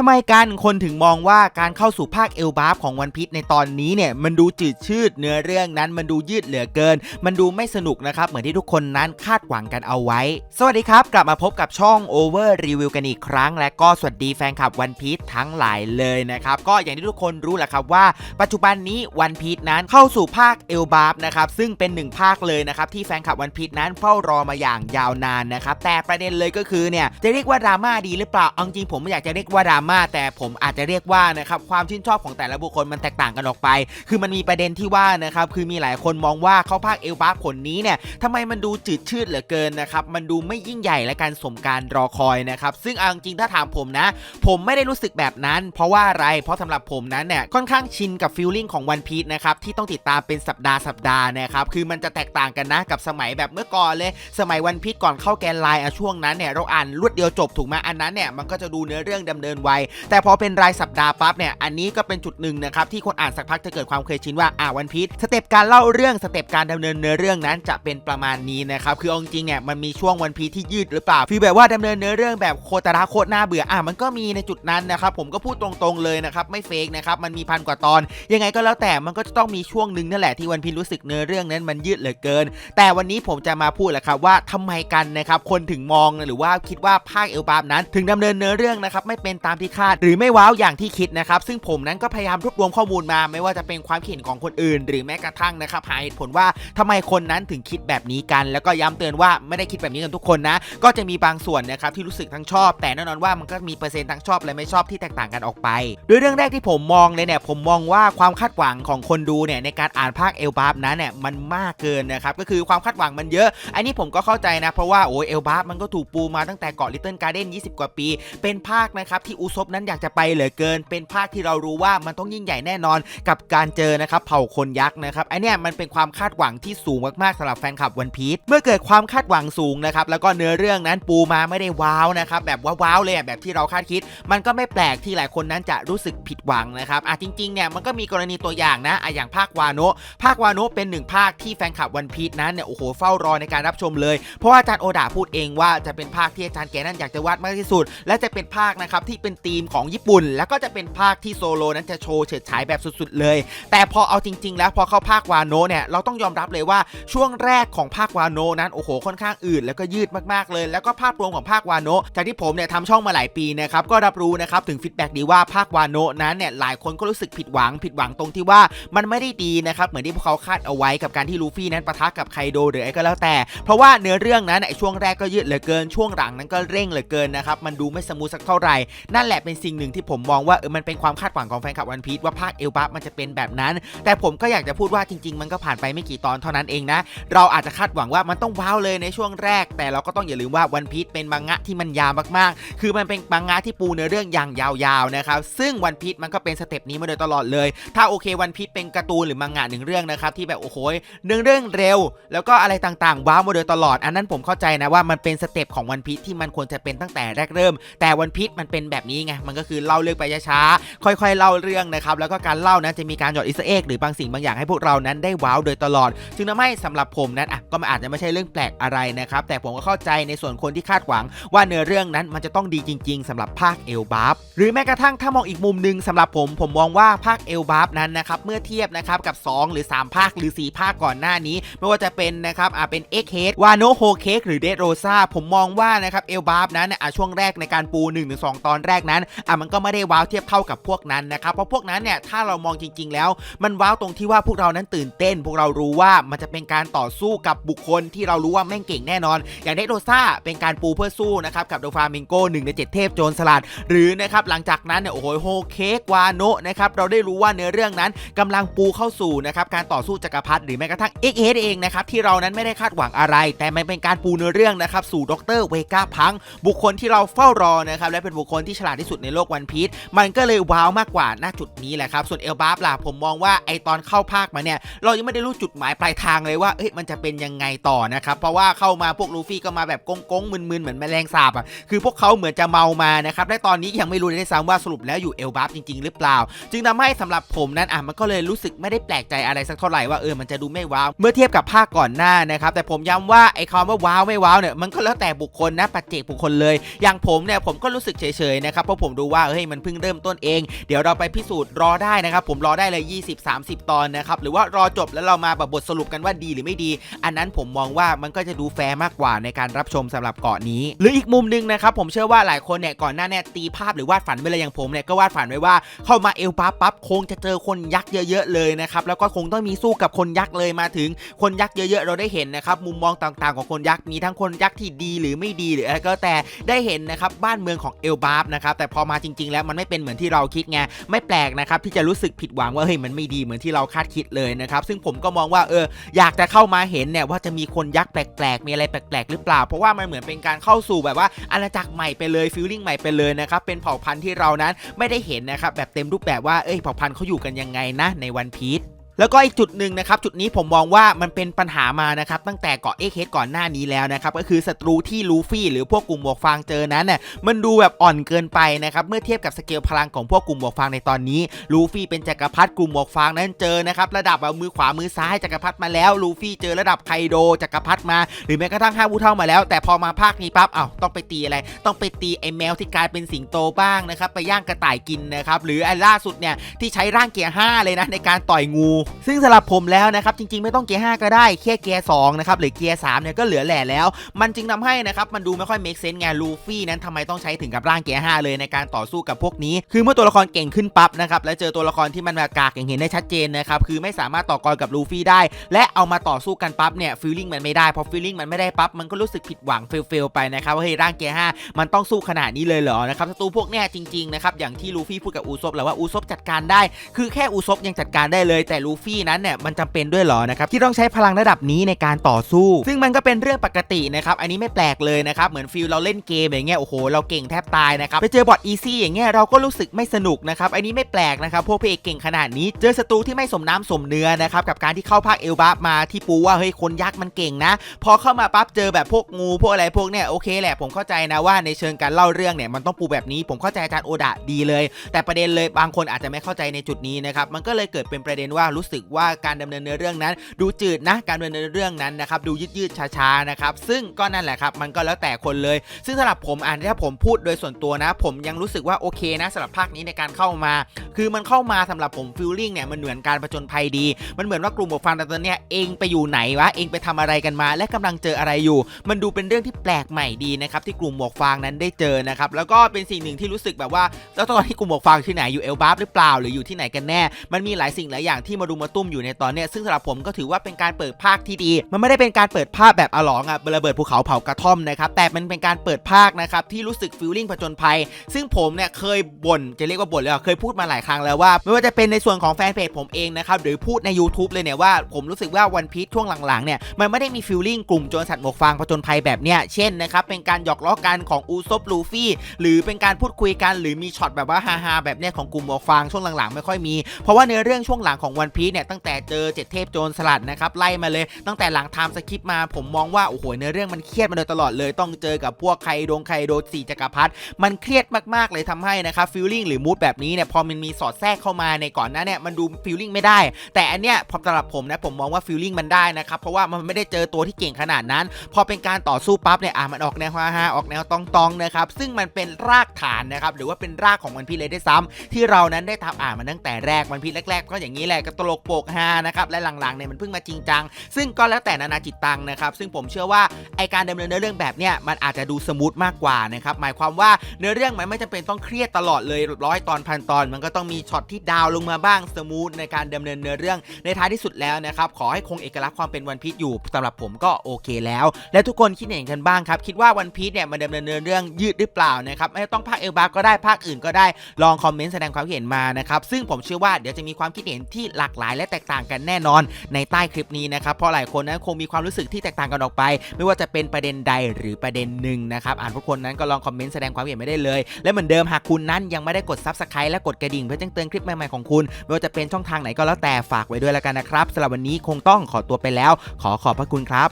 ทำไมกันคนถึงมองว่าการเข้าสู่ภาคเอลบาฟของวันพีชในตอนนี้เนี่ยมันดูจืดชืดเนื้อเรื่องนั้นมันดูยืดเหลือเกิน มันดูไม่สนุกนะครับเหมือนที่ทุกคนนั้นคาดหวังกันเอาไว้ สวัสดีครับ กลับมาพบกับช่อง Over Review กันอีกครั้ง และก็สวัสดีแฟนคลับวันพีชทั้งหลายเลยนะครับก็อย่างที่ทุกคนรู้แหละครับว่า ปัจจุบันนี้วันพีชนั้นเข้าสู่ภาคเอลบาฟนะครับซึ่งเป็นหนึ่งภาคเลยนะครับที่แฟนคลับวันพีชนั้นเฝ้ารอมาอย่างยาวนานนะครับแต่ประเด็นเลยก็คือเนี่ยจะเรียกว่าดราม่าดีหรือเปล่าเอาจริงผมไม่อยากจะเรียกว่าดราม่าแต่ผมอาจจะเรียกว่านะครับความชื่นชอบของแต่ละบุคคลมันแตกต่างกันออกไป คือมันมีประเด็นที่ว่านะครับคือมีหลายคนมองว่าเขาภาคเอลบาผลนี้เนี่ยทำไมมันดูจืดชืดเหลือเกินนะครับมันดูไม่ยิ่งใหญ่และการสมการรอคอยนะครับซึ่งเอาจริงถ้าถามผมนะ ผมไม่ได้รู้สึกแบบนั้น เพราะว่าอะไรเพราะสำหรับผมนั้นเนี่ยค่อนข้างชินกับฟีลลิ่งของวันพีชนะครับที่ต้องติดตามเป็นสัปดาห์สัปดาห์นะครับคือมันจะแตกต่างกันนะกับสมัยแบบเมื่อก่อนเลย สมัยวันพีชก่อนเข้าแกนไลน์ช่วงนั้นเนี่ยเราอ่านรวดเดียวจบถูกไหมอันนั้นเนี่ยมันก็จะดูเนื้อเรื่องดำเนินไวแต่พอเป็นรายสัปดาห์ปั๊บเนี่ยอันนี้ก็เป็นจุดหนึ่งนะครับที่คนอ่านสักพักจะเกิดความเคยชินว่าอ่าวันพีชสเต็ปการเล่าเรื่องสเต็ปการดำเนินเนื้อเรื่องนั้นจะเป็นประมาณนี้นะครับคืออาจริงเนี่ยมันมีช่วงวันพีชที่ยืดหรือเปล่าฟีลแบบว่าดำเนินเนื้อเรื่องแบบโคตรระโคตรน่าเบื่ออะมันก็มีในจุดนั้นนะครับผมก็พูดตรงๆเลยนะครับไม่เฟกนะครับมันมีพันกว่าตอน ยังไงก็แล้วแต่มันก็จะต้องมีช่วงหนึ่งนั่นแหละที่วันพีชรู้สึกเนื้อเรื่องนั้นมันยืดเหลือเกิน แต่วันนี้ผมจะมาพูดแหละครับว่าทำไมกันนะครับคนถึงมองหรือว่าคิดว่าภาคเอลบาฟนั้น ถึงดำเนินเนื้อเรื่องนะครับไม่เป็นตามที่คาด หรือไม่ว้าวอย่างที่คิดนะครับซึ่งผมนั้นก็พยายามรวบรวมข้อมูลมา ไม่ว่าจะเป็นความเห็นของคนอื่น หรือแม้กระทั่งนะครับหาเหตุผลว่าทำไมคนนั้นถึงคิดแบบนี้กัน แล้วก็ย้ำเตือนว่าไม่ได้คิดแบบนี้กันทุกคนนะ ก็จะมีบางส่วนนะครับที่รู้สึกทั้งชอบ แต่แน่นอนว่ามันก็มีเปอร์เซ็นต์ทั้งชอบและไม่ชอบที่แตกต่างกันออกไป โดยเรื่องแรกที่ผมมองเลยเนี่ยผมมองว่าความคาดหวังของคนดูเนี่ยในการอ่านภาคเอลบาฟนั้นเนี่ยมันมากเกินนะครับก็คือความคาดหวังมันเยอะ อันนี้ผมก็เข้าใจนะ เพราะว่าโอ้ยเอลบาฟมันก็ถูกปูมาตั้งแต่เกาะลิตเติ้ลการ์เด้น20 กว่าปี เป็นภาคนะครับที่อุซบนั้นอยากจะไปเหลือเกิน เป็นภาคที่เรารู้ว่ามันต้องยิ่งใหญ่แน่นอนกับการเจอนะครับเผ่าคนยักษ์นะครับไอเนี้ยมันเป็นความคาดหวังที่สูงมากๆสำหรับแฟนคลับวันพีชเมื่อเกิดความคาดหวังสูงนะครับแล้วก็เนื้อเรื่องนั้นปูมาไม่ได้ว้าวนะครับแบบว้าวเลยแบบที่เราคาดคิด มันก็ไม่แปลกที่หลายคนนั้นจะรู้สึกผิดหวังนะครับอะจริงๆเนี่ยมันก็มีกรณีตัวอย่างนะอะอย่างภาควาโนะภาควาโนะเป็นหนึ่งภาคที่แฟนคลับวันพีชนั้นเนี่ยโอ้โหเฝ้ารอในการรับชมเลย เพราะว่าอาจารย์โอดาพูดเองว่าจะเป็นภาคที่อาจารย์แกนั้นอยากจะวาดมากที่สุด และจะเป็นภาคนะครับที่เป็นธีมของญี่ปุ่น แล้วก็จะเป็นภาคที่โซโลนั้นจะโชว์เฉิดฉายแบบสุดๆเลย แต่พอเอาจริง ๆ แล้วพอเข้าภาควาโนเนี่ยเราต้องยอมรับเลยว่าช่วงแรกของภาควาโนนั้นโอ้โหค่อนข้างอืดแล้วก็ยืดมากๆเลย แล้วก็ภาพรวมของภาควาโนจากที่ผมเนี่ยทำช่องมาหลายปีนะครับก็รับรู้นะครับถึงฟีดแบ็กดีว่าภาควาโนนั้นเนี่ยหลายคนก็รู้สึกผิดหวังผิดหวังตรงที่ว่ามันไม่ได้ดีนะครับเหมือนที่พวกเขาคาดเอาไว้กับการที่ลูฟี่นั้นปะทะกับไคโดหรืออะไรก็แล้วแต่ เพราะว่าเนื้อเรื่องนั้นไอช่วงแรกก็ยืดเหลือเกินช่วงหลังนั้นก็เร่งเหลือเกินนะครับมันดูไม่สมูทสักเท่าไหร่นั่นแหละเป็นสิ่งหนึ่งที่ผมมองว่าเออมันเป็นความคาดหวังของแฟนคลับวันพีชว่าภาคเอลบัฟมันจะเป็นแบบนั้น แต่ผมก็อยากจะพูดว่าจริง ๆ มันก็ผ่านไปไม่กี่ตอนเท่านั้นเองนะ เราอาจจะคาดหวังว่ามันต้องว้าวเลยในช่วงแรก แต่เราก็ต้องอย่าลืมว่าวันพีชเป็นมังงะที่มันยาวมากๆ คือมันเป็นมังงะที่ปูเนื้อเรื่องอย่างยาวๆนะครับซึ่งวันพีชมันก็เป็นสเต็ปนี้มาโดยตลอดเลย ถ้าโอเควันพีชเป็นการ์ตูนหรือมังงะหนึ่งเรื่องนะครับที่แบบโอ้โหเรื่องเรื่องเร็ว แล้วก็อะไรต่างๆว้าวมาโดยตลอด อันนั้นผมเข้าใจนะว่ามันเป็นสเต็ปของวันพีชที่มันควรจะเป็นตั้งแต่แรกเริ่ม แต่วันพีชมันเป็นแบบนี้ไงมันก็คือเล่าเรื่องไปช้าๆค่อย ๆ เล่าเรื่องนะครับแล้วก็การเล่านั้นจะมีการหยอดอิสเอ็กหรือบางสิ่งบางอย่างให้พวกเรานั้นได้ว้าวโดยตลอด จึงทำให้สำหรับผมนั้นอะก็มันอาจจะไม่ใช่เรื่องแปลกอะไรนะครับแต่ผมก็เข้าใจในส่วนคนที่คาดหวัง ว่าเนื้อเรื่องนั้นมันจะต้องดีจริง ๆสำหรับภาคเอลบัฟหรือแม้กระทั่งถ้ามองอีกมุมหนึ่งสำหรับผมผมมองว่าภาคเอลบัฟนั้นนะครับเมื่อเทียบนะครับกับ 2 หรือ 3 ภาคหรือ 4 ภาคก่อนหน้านี้ ไม่ว่าจะเป็นนะครับอ่าเป็นเอ็กเฮดวาโนโฮเคกหรือเดโรซาผมมองว่านะครับเอลบัฟนั้นอะช่วงแรกในการปู1นถึงสตอนแรกนั้นอะมันก็ไม่ได้ว้าวเทียบเท่ากับพวกนั้นนะครับเพราะพวกนั้นเนี่ยถ้าเรามองจริง ๆ แล้ว มันว้าวตรงที่ว่าพวกเรานั้นตื่นเต้น พวกเรารู้ว่ามันจะเป็นการต่อสู้กับบุคคลที่เรารู้ว่าแม่งเก่งแน่นอน อย่างเดโรซ่าเป็นการปูเพื่อสู้นะครับกับโดฟามิงโกหนึ่งในเจ็ดเทพโจรสลัดหรือนะครับหลังจากนั้นเนี่ยโอ้โหโฮเค้กวาโนะนะครับเราได้รู้ว่าเนื้อเรื่องนั้นกำลังปูเข้าสู่นะครับการต่อสู้จักรพรรดิหรือแม้กระทั่งเอ็กเเองนะครับที่เรานั้นไม่ได้คาดหวังอะไร แต่มันเป็นการปูเนื้อเรื่องนะครับสู่ดรเวกาพัง บุคคลที่เราเฝ้ารอนะครับและเป็นบุคคลที่ฉลาดที่สุดในโลกวันพีชมันก็เลยว้าวมากกว่าณจุดนี้แหละครับ ส่วนเอลบาฟล่ะผมมองว่าไอตอนเข้าภาคมาเนี่ย เรายังไม่ได้รู้จุดหมายปลายทางเลยว่าเอ้ยมันจะเป็นยังไงต่อนะครับ เพราะว่าเข้ามาพวกลูฟี่ก็มาแบบกงๆมึนๆ เหมือนแมลงสาบอะคือพวกเขาเหมือนจะเมามานะครับและตอนนี้ยังไม่รู้เลยด้วยซ้ำว่าสรุปแล้วอยู่เอลบาฟจริง ๆ หรือเปล่า จึงทำให้สำหรับผมนั้นอะมันก็เลยรู้สึกไม่ได้แปลกใจอะไรสักเท่าไหร่ว่าเออมันจะดูไม่ว้าวเมื่อเทียบกับภาคก่อนหน้านะครับแต่ผมย้ำว่าไอคำว่าว้าวไม่ว้าวเนี่ยมันก็แล้วแต่บุคคลนะปัจเจกบุคคลเลย อย่างผมเนี่ยผมก็รู้สึกเฉยๆนะครับเพราะผมดูว่าเฮ้ยมันเพิ่งเริ่มต้นเอง เดี๋ยวเราไปพิสูจน์รอได้นะครับ ผมรอได้เลย 20-30 ตอนนะครับหรือว่ารอจบแล้วเรามาแบบบทสรุปกันว่าดีหรือไม่ดี อันนั้นผมมองว่ามันก็จะดูแฟร์มากกว่าในการรับชมสำหรับเกาะนี้ หรืออีกมุมหนึงนะครับผมเชื่อว่าหลายคนเนี่ยก่อนหน้าเนี่ยตีภาพหรือวาดฝันไว้เลยอย่างผมเนี่ยก็วาดฝันไว้ว่าเข้ามาเอลปั๊บปั๊บคงจะเจอคนยักษ์เยอะๆเลยนะครับแล้วก็คงต้องมีสู้กับคนยักษ์เลยมาถึงคนยักษ์เยอะๆ เราได้เห็นนะครับมุมมองต่างๆ ของคนยักษ์มีทั้งคนยักษ์ที่ดีหรือไม่ดีหรืออะไรก็แต่ได้เห็นนะครับบ้านเมืองของเอลบาร์ฟนะครับแต่พอมาจริง ๆ แล้วมันไม่เป็นเหมือนที่เราคิดไงไม่แปลกนะครับที่จะรู้สึกผิดหวังว่าเฮ้ยมันไม่ดีเหมือนที่เราคาดคิดเลยนะครับซึ่งผมก็มองว่าเอออยากจะเข้ามาเห็นเนี่ยว่าจะมีคนยักษ์แปลกๆ มีอะไรแปลกๆ หรือเปล่า เพราะว่ามันเหมือนเป็นการเข้าสู่แบบว่าอาณาจักรใหม่ไปเลยฟิลลิ่งใหม่ไปเลยนะครับเป็นเผ่าพันธุ์ที่เรานั้นไม่ได้เห็นนะครับแบบเต็มรูปแบบว่าเอ้ยเผ่าพันธุ์เขาอยู่กันยังไงนะในวันพีช แล้วก็อีกจุดหนึ่งนะครับจุดนี้ผมมองว่ามันเป็นปัญหามานะครับตั้งแต่เกาะเอ็กเฮดก่อนหน้านี้แล้วนะครับก็คือศัตรูที่ลูฟี่หรือพวกกลุ่มหมวกฟางเจอนั้นน่ะมันดูแบบอ่อนเกินไปนะครับเมื่อเทียบกับสเกลพลังของพวกกลุ่มหมวกฟางในตอนนี้ลูฟี่เป็นจักรพรรดิกลุ่มหมวกฟางนั้นเจอนะครับระดับเอามือขวามือซ้ายจักรพรรดิมาแล้วลูฟี่เจอระดับไคโดจักรพรรดิมา หรือแม้กระทั่งห้าผู้เท่ามาแล้ว แต่พอมาภาคนี้ปั๊บเอ้าต้องไปตีอะไร ต้องไปตีไอ้แมวที่กลายเป็นสิงโตบ้างนะครับไปย่างกระต่ายกินนะครับหรือไอ้ล่าสุดเนี่ยที่ใช้ร่างเกียร์5เลยนะในการต่อยงูซึ่งสำหรับผมแล้วนะครับจริงๆไม่ต้องเกียร์5ก็ได้แค่เกียร์2นะครับหรือเกียร์3เนี่ยก็เหลือแหล่แล้ว มันจึงทำให้นะครับมันดูไม่ค่อย make sense ไงลูฟี่นั้นทำไมต้องใช้ถึงกับร่างเกียร์5เลยในการต่อสู้กับพวกนี้ คือเมื่อตัวละครเก่งขึ้นปั๊บนะครับแล้วเจอตัวละครที่มันมากากอย่างเห็นได้ชัดเจนนะครับคือไม่สามารถต่อกรกับลูฟี่ได้ และเอามาต่อสู้กันปั๊บเนี่ยฟีลลิ่งมันไม่ได้พอฟีลลิ่งมันไม่ได้ปั๊บมันก็รู้สึกผิดหวังเฟลๆไปนะครับว่าเฮ้ยร่างเกียร์5มันต้องสู้ขนาดนี้เลยเหรอนะครับศัตรูพวกเนี้ยจริงๆนะครับอย่างที่ลูฟี่พูดกับอูซบแหละว่าอูซบจัดการได้ คือแค่อูซบยังจัดการได้เลยแต่ลูฟี่นั้นเนี่ยมันจำเป็นด้วยหรอนะครับที่ต้องใช้พลังระดับนี้ในการต่อสู้ ซึ่งมันก็เป็นเรื่องปกตินะครับอันนี้ไม่แปลกเลยนะครับเหมือนฟิลเราเล่นเกมอย่างเงี้ยโอ้โหเราเก่งแทบตายนะครับไปเจอบอทอีซี่อย่างเงี้ยเราก็รู้สึกไม่สนุกนะครับอันนี้ไม่แปลกนะครับพวกพระเอกเก่งขนาดนี้เจอศัตรูที่ไม่สมน้ำสมเนื้อนะครับกับการที่เข้าภาคเอลบาฟมาที่ปูว่าเฮ้ยคนยักษ์มันเก่งนะ พอเข้ามาปั๊บเจอแบบพวกงูพวกอะไรพวกเนี้ยโอเคแหละผมเข้าใจนะว่าในเชิงการเล่าเรื่องเนี่ยมันต้องปูแบบนี้ผมเข้าใจอาจารย์โอดะดีเลย แต่ประเด็นเลยบางคนอาจจะไม่เข้าใจในจุดนี้นะครับมันก็เลยเกิดเป็นประเด็นว่ารู้สึกว่าการดำเนินเนื้อเรื่องนั้น ดูจืดนะการดำเนินเรื่องนั้นนะครับดูยืดๆช้าๆนะครับซึ่งก็นั่นแหละครับมันก็แล้วแต่คนเลย ซึ่งสำหรับผมอ่านถ้าผมพูดโดยส่วนตัวนะ ผมยังรู้สึกว่าโอเคนะสำหรับภาคนี้ในการเข้ามา คือมันเข้ามาสำหรับผมฟิลลิ่งเนี่ยมันเหมือนการประจนภัยดี มันเหมือนว่ากลุ่มหมวกฟางตอนเนี้ยเองไปอยู่ไหนวะเองไปทำอะไรกันมา และกำลังเจออะไรอยู่ มันดูเป็นเรื่องที่แปลกใหม่ดีนะครับที่กลุ่มหมวกฟางนั้นได้เจอนะครับแล้วก็เป็นสิ่งหนึ่งที่รู้สึกแบบว่าแล้วตอนที่กลุ่มหมวกฟางที่ไหนอยู่เอลบาฟหรือเปล่าหรืออยู่ที่ไหนกันแน่ มันมีหลายสิ่งหลายอย่างที่มารุมมาตุ้มอยู่ในตอนเนี้ยซึ่งสำหรับผมก็ถือว่าเป็นการเปิดภาคที่ดี มันไม่ได้เป็นการเปิดภาคแบบอลองอะระเบิดภูเขาเผากระท่อมนะครับแต่มันเป็นการเปิดภาคนะครับที่รู้สึกฟิลลิ่งผจญภัย ซึ่งผมเนี่ยเคยบ่นจะเรียกว่าบ่นเลยเหรอเคยพูดมาหลายครั้งแล้วว่า ไม่ว่าจะเป็นในส่วนของแฟนเพจผมเองนะครับหรือพูดใน YouTube เลยเนี่ยว่าผมรู้สึกว่าวันพีชช่วงหลังๆเนี่ยมันไม่ได้มีฟิลลิ่งกลุ่มโจรสัตว์หมวกฟางผจญภัยแบบเนี้ยเช่นนะครับเป็นการหยอกล้อกันของอูซบลูฟี่หรือเป็นการพูดคุยกันหรือมีช็อตแบบว่าฮาๆแบบเนี้ยของกลุ่มหมวกฟางช่วงหลังๆ ไม่ค่อยมีเพราะว่าในเรื่องช่วงหลังของวันพชเนี่ยตั้งแต่เจอเจ็ดเทพโจรสลัดนะครับไล่มาเลยตั้งแต่หลังไทม์สคริปต์มาผมมองว่าโอ้โหในเรื่องมันเครียดมาโดยตลอดเลย ต้องเจอกับพวกไคโดงไคโดสี่จักรพรรดิมันเครียดมากๆเลยทำให้นะครับฟีลลิ่งหรือมูดแบบนี้เนี่ยพอมันมีสอดแทรกเข้ามาในก่อนหน้าเนี่ยมันดูฟีลลิ่งไม่ได้ แต่อันเนี้ยพอสำหรับผมนะผมมองว่าฟีลลิ่งมันได้นะครับเพราะว่ามันไม่ได้เจอตัวที่เก่งขนาดนั้น พอเป็นการต่อสู้ปั๊บเนี่ยอะมันออกแนวฮาฮาออกแนวตองตองๆนะครับซึ่งมันเป็นรากฐานนะครับหรือว่าเป็นรากของวันพีเลยได้ซ้ำที่เรานั้นได้ทำอ่านมาตั้งแต่แรกวันพีแรกๆก็อย่างนี้แหละก็ตลกโปกฮานะครับและหลังๆเนี่ยมันเพิ่งมาจริงจัง ซึ่งก็แล้วแต่นานาจิตตังนะครับซึ่งผมเชื่อว่าไอการดำเนินเนื้อเรื่องแบบเนี้ยมันอาจจะดูสมูทมากกว่านะครับหมายความว่าเนื้อเรื่องมันไม่จำเป็นต้องเครียดตลอดเลยร้อยตอนพันตอน มันก็ต้องมีช็อตที่ดาวลงมาบ้างสมูทในการดำเนินเนื้อเรื่องในท้ายที่สุดแล้วนะครับขอให้คงเอกลักษณ์ความเป็นวันพีชอยู่สำหรับผมก็โอเคแล้ว และทุกคนคิดเห็นกันบ้างครับคิดว่าวันพีชเนี่ยมันดำเนินเนื้อเรื่องยืดหรือเปล่านะครับไม่ต้องภาคเอลบาก็ได้ภาคอื่นก็ได้ลองคอมเมนต์แสดงความเห็นมานะครับซึ่งผมเชื่อว่าเดี๋ยวจะมีความคิดเห็นที่หลากหลายและแตกต่างกันแน่นอนในใต้คลิปนี้นะครับเพราะหลายคนนั้นคงมีความรู้สึกที่แตกต่างกันออกไป ไม่ว่าจะเป็นประเด็นใดหรือประเด็นหนึ่งนะครับอ่านทุกคนนั้นก็ลองคอมเมนต์แสดงความเห็นไม่ได้เลย และเหมือนเดิมหากคุณนั้นยังไม่ได้กดซับสไครต์และกดกระดิ่งเพื่อแจ้งเตือนคลิปใหม่ๆของคุณไม่ว่าจะเป็นช่องทางไหนก็แล้วแต่ฝากไว้ด้วยแล้วกันนะครับสำหรับวันนี้คงต้องขอตัวไปแล้ว ขอขอบพระคุณครับ